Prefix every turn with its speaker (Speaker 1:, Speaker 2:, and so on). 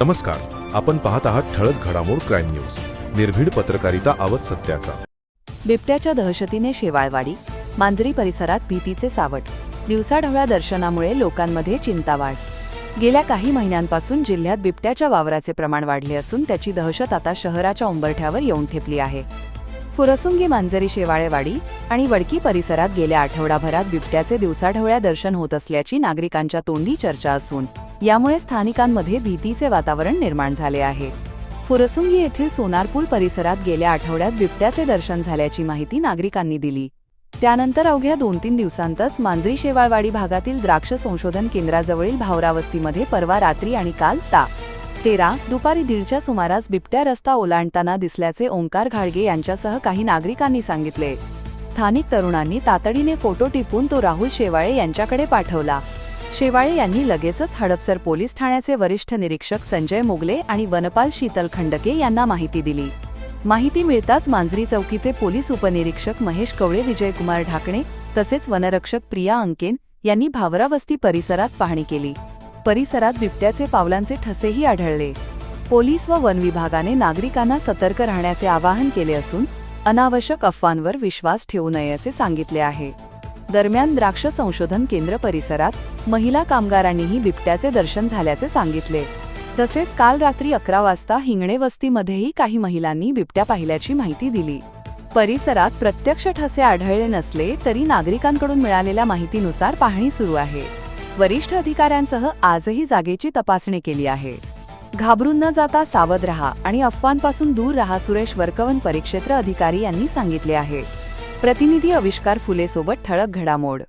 Speaker 1: नमस्कार. आपण पाहत आहात ठळक घडामोड क्राईम न्यूज. निर्भीड पत्रकारिता आवत सत्याचा.
Speaker 2: बिबट्याच्या दहशतीने शेवाळवाडी मांजरी परिसरात भीतीचे सावट. दिवसाढवळ्या दर्शनामुळे लोकांमध्ये चिंता वाढ गेल्या काही महिन्यांपासून जिल्ह्यात बिबट्याच्या वावराचे प्रमाण वाढले असून त्याची दहशत आता शहराच्या उंबरठ्यावर येऊन ठेपली आहे. फुरसुंगी मांजरी शेवाळेवाडी आणि वडकी परिसरात गेल्या आठवडाभरात बिबट्याचे दिवसाढवळ्या दर्शन होत असल्याची नागरिकांच्या तोंडी चर्चा असून यामुळे स्थानिकांमध्ये भीतीचे वातावरण निर्माण झाले आहे. फुरसुंगी येथील सोनारपूल परिसरात गेल्या आठवड्यात बिबट्याचे दर्शन झाल्याची माहिती नागरिकांनी दिली. त्यानंतर अवघ्या दोन तीन दिवसांतच मांजरी शेवाळवाडी भागातील द्राक्ष संशोधन केंद्राजवळील भावरावस्तीमध्ये परवा रात्री आणि काल ता तेरा दुपारी दीडच्या सुमारास बिबट्या रस्ता ओलांडताना दिसल्याचे ओंकार घाडगे यांच्यासह काही नागरिकांनी सांगितले. स्थानिक तरुणांनी तातडीने फोटो टिपून तो राहुल शेवाळे यांच्याकडे पाठवला. शेवाळे यांनी लगेचच हडपसर पोलीस ठाण्याचे वरिष्ठ निरीक्षक संजय मोगले आणि वनपाल शीतल खंडके यांना माहिती दिली. माहिती मिळताच मांजरी चौकीचे पोलीस उपनिरीक्षक महेश कवळे विजयकुमार ढाकणे तसेच वनरक्षक प्रिया अंकेन यांनी भावरावस्ती परिसरात पाहणी केली. परिसरात बिबट्याचे पावलांचे ठसेही आढळले. पोलीस व वन विभागाने नागरिकांना सतर्क राहण्याचे आवाहन केले असून अनावश्यक अफवांवर विश्वास ठेवू नये असे सांगितले आहे. दरम्यान द्राक्ष संशोधन केंद्र परिसरात महिला कामगारांनीही बिबट्याचे दर्शन झाल्याचे सांगितले. तसेच काल रात्री अकरा वाजता हिंगणे वस्तीमध्येही काही महिलांनी बिबट्या पाहिल्याची माहिती दिली. परिसरात प्रत्यक्ष ठसे आढळले नसले तरी नागरिकांकडून मिळालेल्या माहितीनुसार पाहणी सुरू आहे. वरिष्ठ अधिकाऱ्यांसह आजही जागेची तपासणी केली आहे. घाबरून न जाता सावध रहा आणि अफवांपासून दूर रहा सुरेश वर्कवन परिक्षेत्र अधिकारी यांनी सांगितले आहे. प्रतिनिधी आविष्कार फुले सोबत ठळक घडामोड